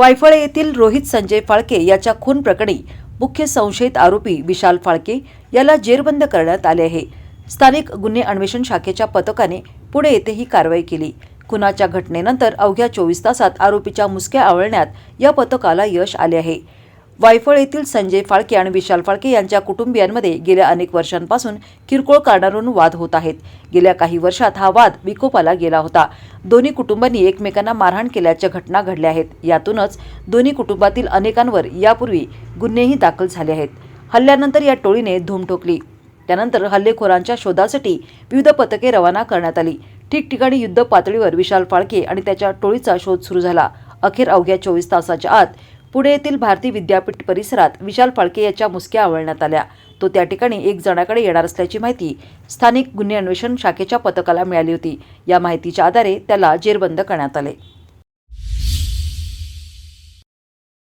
वायफळे येथील रोहित संजय फाळके याच्या खून प्रकरणी मुख्य संशयित आरोपी विशाल फाळके याला जेरबंद करण्यात आले आहे. स्थानिक गुन्हे अन्वेषण शाखेच्या पथकाने पुणे येथे ही कारवाई केली. खुनाच्या घटनेनंतर अवघ्या चोवीस तासात आरोपीच्या मुसक्या आवळण्यात या पथकाला यश आले आहे. वायफळ येथील संजय फाळके आणि विशाल फाळके यांच्या कुटुंबियांमध्ये गेल्या अनेक वर्षांपासून किरकोळ कारणावरून वाद होत आहेत. गेल्या काही वर्षात हा वाद विकोपाला गेला होता. दोन्ही कुटुंबांनी एकमेकांना मारहाण केल्याच्या घटना घडल्या आहेत. यातूनच दोन्ही कुटुंबातील अनेकांवर यापूर्वी गुन्हेही दाखल झाले आहेत. हल्ल्यानंतर या टोळीने धूम ठोकली. त्यानंतर हल्लेखोरांच्या शोधासाठी विविध पथके रवाना करण्यात आली. ठिकठिकाणी युद्ध पातळीवर विशाल फाळके आणि त्याच्या टोळीचा शोध सुरू झाला. अखेर अवघ्या चोवीस तासाच्या आत पुणे येथील भारती विद्यापीठ परिसरात विशाल फाळके याच्या मुसक्या आवळण्यात आल्या. तो त्या ठिकाणी एक जणाकडे येणार असल्याची माहिती स्थानिक गुन्हे अन्वेषण शाखेच्या पथकाला मिळाली होती. या माहितीच्या आधारे त्याला जेरबंद करण्यात आले.